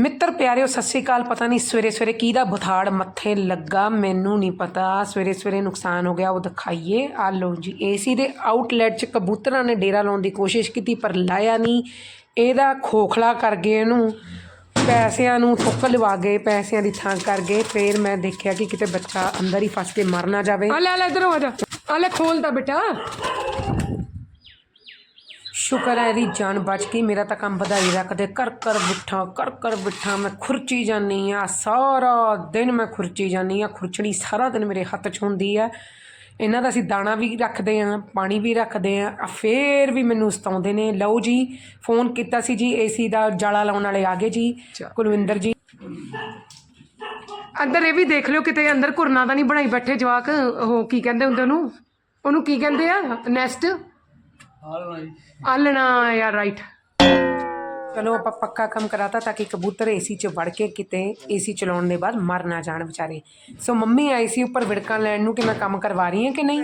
ਮਿੱਤਰ ਪਿਆਰਿਓ, ਸਤਿ ਸ਼੍ਰੀ ਅਕਾਲ। ਪਤਾ ਨਹੀਂ ਸਵੇਰੇ ਸਵੇਰੇ ਕੀ ਦਾ ਬੁਥਾੜ ਮੱਥੇ ਲੱਗਾ, ਮੈਨੂੰ ਨਹੀਂ ਪਤਾ। ਸਵੇਰੇ ਸਵੇਰੇ ਨੁਕਸਾਨ ਹੋ ਗਿਆ, ਉਹ ਦਿਖਾਈਏ। ਆ ਲਓ ਜੀ ਏਸੀ ਦੇ ਆਊਟਲੈਟ 'ਚ ਕਬੂਤਰਾਂ ਨੇ ਡੇਰਾ ਲਾਉਣ ਦੀ ਕੋਸ਼ਿਸ਼ ਕੀਤੀ, ਪਰ ਲਾਇਆ ਨਹੀਂ। ਇਹਦਾ ਖੋਖਲਾ ਕਰ ਗਏ ਇਹਨੂੰ। ਪੈਸਿਆਂ ਨੂੰ ਠੁੱਕ ਲਵਾ ਗਏ, ਪੈਸਿਆਂ ਦੀ ਥਾਂ ਕਰ ਗਏ। ਫੇਰ ਮੈਂ ਦੇਖਿਆ ਕਿ ਕਿਤੇ ਬੱਚਾ ਅੰਦਰ ਹੀ ਫਸ ਕੇ ਮਰ ਨਾ ਜਾਵੇ। ਆ ਲੈ ਆ ਲੈ, ਇਧਰੋਂ ਆ ਜਾ। ਆ ਲੈ, ਖੋਲਦਾ ਬੇਟਾ। ਸ਼ੁਕਰ ਹੈ ਇਹਦੀ ਜਾਨ ਬਚ ਗਈ। ਮੇਰਾ ਤਾਂ ਕੰਮ ਵਧਾਈ ਰੱਖਦੇ ਕਰ ਕਰ ਬਿਠਾ ਕਰ ਕਰ ਬਿਠਾ। ਮੈਂ ਖੁਰਚੀ ਜਾਨੀ ਆ ਸਾਰਾ ਦਿਨ ਮੈਂ ਖੁਰਚੀ ਜਾਨੀ ਆ ਖੁਰਚਣੀ ਸਾਰਾ ਦਿਨ ਮੇਰੇ ਹੱਥ 'ਚ ਹੁੰਦੀ ਆ ਇਹਨਾਂ ਦਾ ਅਸੀਂ ਦਾਣਾ ਵੀ ਰੱਖਦੇ ਆ ਪਾਣੀ ਵੀ ਰੱਖਦੇ ਆ ਆ ਫੇਰ ਵੀ ਮੈਨੂੰ ਸਤਾਉਂਦੇ ਨੇ। ਲਓ ਜੀ ਫੋਨ ਕੀਤਾ ਸੀ ਜੀ ਏਸੀ ਦਾ ਜਾਲਾ ਲਾਉਣ ਵਾਲੇ ਆ ਗਏ ਜੀ। ਕੁਲਵਿੰਦਰ ਜੀ। ਅੰਦਰ ਇਹ ਵੀ ਦੇਖ ਲਿਓ ਕਿਤੇ ਅੰਦਰ ਘੁਰਨਾ ਤਾਂ ਨਹੀਂ ਬਣਾਈ ਬੈਠੇ ਜਵਾਕ। ਉਹ ਕੀ ਕਹਿੰਦੇ ਹੁੰਦੇ ਉਹਨੂੰ? ਉਹਨੂੰ ਕੀ ਕਹਿੰਦੇ ਆ? ਨੈਸਟ? ਆਲਣਾ ਯਾਰ ਰਾਈਟ ਚਲੋ ਆਪਾਂ ਪੱਕਾ ਕੰਮ ਕਰਾਤਾ ਤਾਂ ਕਿ ਕਬੂਤਰ ਏਸੀ 'ਚ ਵੜ ਕੇ ਕਿਤੇ ਏਸੀ ਚਲਾਉਣ ਦੇ ਬਾਅਦ ਮਰ ਨਾ ਜਾਣ ਵਿਚਾਰੇ। ਸੋ ਮੰਮੀ ਆਈ ਸੀ ਉੱਪਰ ਵਿੜਕਾਂ ਲੈਣ ਨੂੰ ਕਿ ਮੈਂ ਕੰਮ ਕਰਵਾ ਰਹੀ ਹਾਂ ਕਿ ਨਹੀਂ?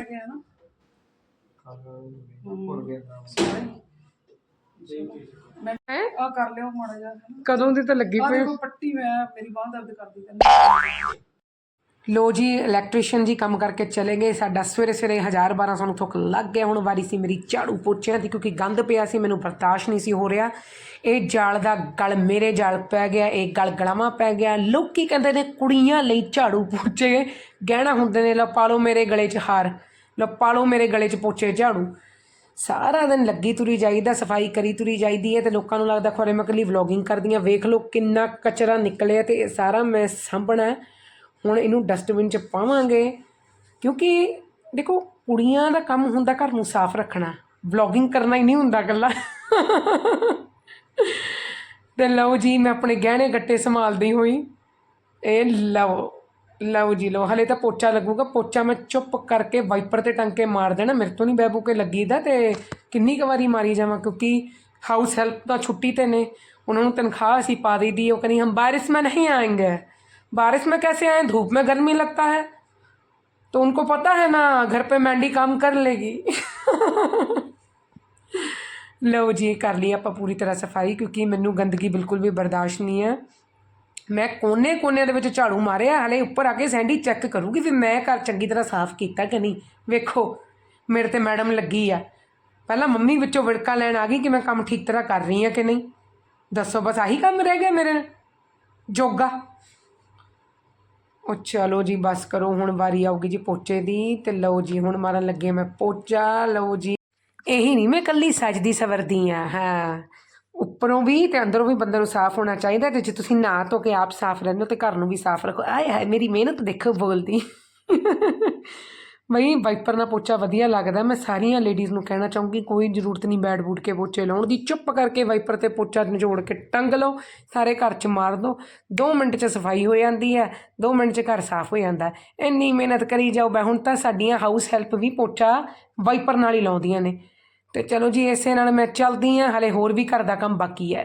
ਹੈ। ਆ ਕਰ ਲਿਓ ਮਾੜਾ ਜਿਹਾ। ਕਦੋਂ ਦੀ ਤਾਂ ਲੱਗੀ ਪਈ? ਪੱਟੀ ਮੈਂ ਮੇਰੀ ਬਾਹ ਦਰਦ ਕਰਦੀ ਕਹਿੰਦੀ ਲੋ ਜੀ ਇਲੈਕਟ੍ਰੀਸ਼ੀਅਨ ਜੀ ਕੰਮ ਕਰਕੇ ਚਲੇ ਗਏ। ਸਾਡਾ ਸਵੇਰੇ ਸਵੇਰੇ 1000 1200 ਨੂੰ ਥੁੱਕ ਲੱਗ ਗਿਆ। ਹੁਣ ਵਾਰੀ ਸੀ ਮੇਰੀ ਝਾੜੂ ਪੋਚਿਆਂ ਦੀ, ਕਿਉਂਕਿ ਗੰਦ ਪਿਆ ਸੀ, ਮੈਨੂੰ ਬਰਦਾਸ਼ਤ ਨਹੀਂ ਸੀ ਹੋ ਰਿਹਾ। ਇਹ ਜਾਲ ਦਾ ਗਲ ਮੇਰੇ ਜਾਲ ਪੈ ਗਿਆ, ਇਹ ਗਲ ਗਲਾਵਾਂ ਪੈ ਗਿਆ। ਲੋਕੀ ਕਹਿੰਦੇ ਨੇ ਕੁੜੀਆਂ ਲਈ ਝਾੜੂ ਪੋਚੇ। ਗਹਿਣਾ ਹੁੰਦੇ ਨੇ, ਲਓ ਪਾ ਲਓ ਮੇਰੇ ਗਲੇ 'ਚ ਹਾਰ, ਲਓ ਪਾ ਲਓ ਮੇਰੇ ਗਲੇ 'ਚ ਪੋਚੇ ਝਾੜੂ। ਸਾਰਾ ਦਿਨ ਲੱਗੀ ਤੁਰੀ ਜਾਈਦਾ, ਸਫ਼ਾਈ ਕਰੀ ਤੁਰੀ ਜਾਈਦੀ ਹੈ ਤੇ ਲੋਕਾਂ ਨੂੰ ਲੱਗਦਾ ਖੋਰੇ ਮੈਂ ਇਕੱਲੀ ਵਲੌਗਿੰਗ ਕਰਦੀਆਂ। ਵੇਖ ਲਓ ਕਿੰਨਾ ਕਚਰਾ ਨਿਕਲਿਆ ਤੇ ਇਹ ਸਾਰਾ ਮੈਂ ਸਾਂਭਣਾ। ਹੁਣ ਇਹਨੂੰ ਡਸਟਬਿਨ 'ਚ ਪਾਵਾਂਗੇ। ਕਿਉਂਕਿ ਦੇਖੋ, ਕੁੜੀਆਂ ਦਾ ਕੰਮ ਹੁੰਦਾ ਘਰ ਨੂੰ ਸਾਫ਼ ਰੱਖਣਾ। ਵਲੌਗਿੰਗ ਕਰਨਾ ਹੀ ਨਹੀਂ ਹੁੰਦਾ ਇਕੱਲਾ। ਤੇ ਲਓ ਜੀ, ਮੈਂ ਆਪਣੇ ਗਹਿਣੇ ਗੱਟੇ ਸੰਭਾਲਦੀ ਹੋਈ। ਇਹ ਲਓ ਲਓ ਜੀ, ਲਓ, ਹਲੇ ਤਾਂ ਪੋਚਾ ਲੱਗੂਗਾ। ਪੋਚਾ ਮੈਂ ਚੁੱਪ ਕਰਕੇ ਵਾਈਪਰ ਤੇ ਟੰਕੇ ਮਾਰ ਦੇਣਾ। ਮੇਰੇ ਤੋਂ ਨਹੀਂ ਬੈਬੂ ਕੇ ਲੱਗੀ ਦਾ ਤੇ ਕਿੰਨੀ ਕੁ ਵਾਰੀ ਮਾਰੀ ਜਾਵਾਂ, ਕਿਉਂਕਿ ਹਾਊਸ ਹੈਲਪ ਤਾਂ ਛੁੱਟੀ ਤੇ ਨੇ। ਉਹਨਾਂ ਨੂੰ ਤਨਖਾਹ ਅਸੀਂ ਪਾ ਦਈਦੀ ਉਹ ਕਹਿੰਦੀ, ਹਮ ਬਾਰਿਸ਼ ਮੈਂ ਨਹੀਂ ਆਏਂਗੇ। बारिश में कैसे आए धूप में गर्मी लगता है तो उनको पता है ना घर पे मैंडी काम कर लेगी ਲਓ ਜੀ ਕਰ ਲਈ ਆਪਾਂ ਪੂਰੀ ਤਰ੍ਹਾਂ ਸਫਾਈ ਕਿਉਂਕਿ ਮੈਨੂੰ ਗੰਦਗੀ ਬਿਲਕੁਲ ਵੀ ਬਰਦਾਸ਼ਤ ਨਹੀਂ ਹੈ ਮੈਂ ਕੋਨੇ ਕੋਨੇ ਦੇ ਵਿੱਚ ਝਾੜੂ ਮਾਰਿਆ ਹਲੇ ਉੱਪਰ ਆ ਕੇ ਸੈਂਡੀ ਚੈੱਕ ਕਰੂਗੀ ਵੀ ਮੈਂ ਘਰ ਚੰਗੀ ਤਰ੍ਹਾਂ ਸਾਫ਼ ਕੀਤਾ ਕਿ ਨਹੀਂ ਵੇਖੋ ਮੇਰੇ ਤੇ ਮੈਡਮ ਲੱਗੀ ਆ ਪਹਿਲਾਂ ਮੰਮੀ ਵਿੱਚੋਂ ਵਿੜਕਾ ਲੈਣ ਆ ਗਈ ਕਿ ਮੈਂ ਕੰਮ ਠੀਕ ਤਰ੍ਹਾਂ ਕਰ ਰਹੀ ਹਾਂ ਕਿ ਨਹੀਂ ਦੱਸੋ ਬਸ ਆਹੀ ਕੰਮ ਰਹਿ ਗਿਆ ਮੇਰੇ ਜੋਗਾ ਉਹ ਚਲੋ ਜੀ, ਬਸ ਕਰੋ, ਹੁਣ ਵਾਰੀ ਆਊਗੀ ਜੀ ਪੋਚੇ ਦੀ ਤੇ ਲਓ ਜੀ, ਹੁਣ ਮਾਰਨ ਲੱਗੇ ਮੈਂ ਪੋਚਾ, ਲਓ ਜੀ। ਇਹੀ ਨਹੀਂ, ਮੈਂ ਕੱਲੀ ਸਜਦੀ ਸਵਰਦੀ ਆ, ਹਾਂ। ਉੱਪਰੋਂ ਵੀ ਤੇ ਅੰਦਰੋਂ ਵੀ ਬੰਦੇ ਨੂੰ ਸਾਫ਼ ਹੋਣਾ ਚਾਹੀਦਾ ਤੇ ਜੇ ਤੁਸੀਂ ਨਾ ਧੋ ਕੇ ਆਪ ਸਾਫ਼ ਰਹਿੰਦੇ ਹੋ ਤੇ ਘਰ ਨੂੰ ਵੀ ਸਾਫ਼ ਰੱਖੋ। ਆਏ ਹਾਏ, ਮੇਰੀ ਮਿਹਨਤ ਦੇਖੋ ਬੋਲਦੀ। ਬਈ ਵਾਈਪਰ ਨਾਲ ਪੋਚਾ ਵਧੀਆ ਲੱਗਦਾ, ਮੈਂ ਸਾਰੀਆਂ ਲੇਡੀਜ਼ ਨੂੰ ਕਹਿਣਾ ਚਾਹੂੰਗੀ, ਕੋਈ ਜ਼ਰੂਰਤ ਨਹੀਂ ਬੈਡ ਬੂਟ ਕੇ ਪੋਚੇ ਲਾਉਣ ਦੀ। ਚੁੱਪ ਕਰਕੇ ਵਾਈਪਰ ਤੇ ਪੋਚਾ ਨਿਚੋੜ ਕੇ ਟੰਗ ਲਓ, ਸਾਰੇ ਘਰ 'ਚ ਮਾਰ ਦਿਓ 2 ਮਿੰਟ 'ਚ ਸਫ਼ਾਈ ਹੋ ਜਾਂਦੀ ਹੈ 2 ਮਿੰਟ 'ਚ ਘਰ ਸਾਫ਼ ਹੋ ਜਾਂਦਾ ਇੰਨੀ ਮਿਹਨਤ ਕਰੀ ਜਾਓ ਬੈ ਹੁਣ ਤਾਂ ਸਾਡੀਆਂ ਹਾਊਸ ਹੈਲਪ ਵੀ ਪੋਚਾ ਵਾਈਪਰ ਨਾਲ ਹੀ ਲਾਉਂਦੀਆਂ ਨੇ। ਤੇ ਚਲੋ ਜੀ, ਇਸੇ ਨਾਲ ਮੈਂ ਚੱਲਦੀ ਹਾਂ, ਹਲੇ ਹੋਰ ਵੀ ਘਰ ਦਾ ਕੰਮ ਬਾਕੀ ਹੈ।